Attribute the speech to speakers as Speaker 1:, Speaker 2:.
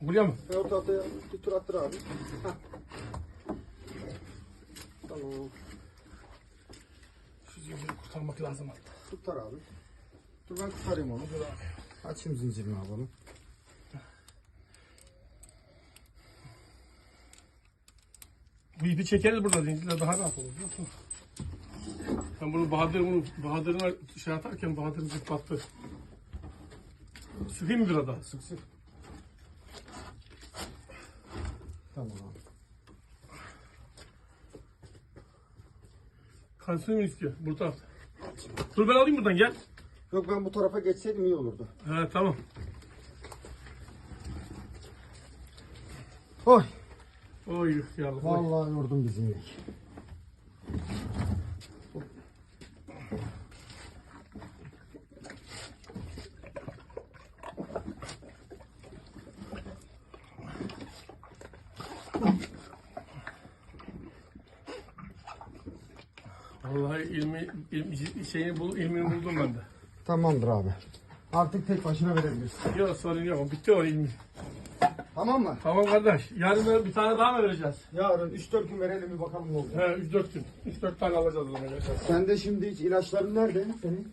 Speaker 1: Buraya mı?
Speaker 2: Ve o tahtaya bir tur attır abi. Tamam.
Speaker 1: Şu zinciri kurtarmak lazım hatta.
Speaker 2: Tutar abi. Dur ben kurtarayım onu.
Speaker 1: Dur abi.
Speaker 2: Açayım zincirini abi onu.
Speaker 1: Bu ipi çekeriz burada zincirle daha rahat olur musun? Ben bunu Bahadır bunu Bahadır'ına şey atarken Bahadır'ın zıplattı. Sıkayım mı biraz daha?
Speaker 2: Sık sık. Tamam abi.
Speaker 1: Mı istiyor? Bu tarafta. Dur ben alayım buradan gel.
Speaker 2: Yok ben bu tarafa geçseydim iyi olurdu.
Speaker 1: He tamam.
Speaker 2: Oy.
Speaker 1: Oy yavrum.
Speaker 2: Vallahi yordun bizi inek.
Speaker 1: Vallahi ilmi, ilmi şeyini bul, ilmini buldum ben de.
Speaker 2: Tamamdır abi. Artık tek başına verebilirsin.
Speaker 1: Yok sorun yok. Bitti o ilmi.
Speaker 2: Tamam mı?
Speaker 1: Tamam kardeş. Yarın da bir tane daha mı vereceğiz?
Speaker 2: Yarın 3-4 gün verelim bir bakalım ne olacak.
Speaker 1: He 3-4 gün. 3-4 tane alacağız o zaman.
Speaker 2: Sende şimdi hiç ilaçların nerede senin?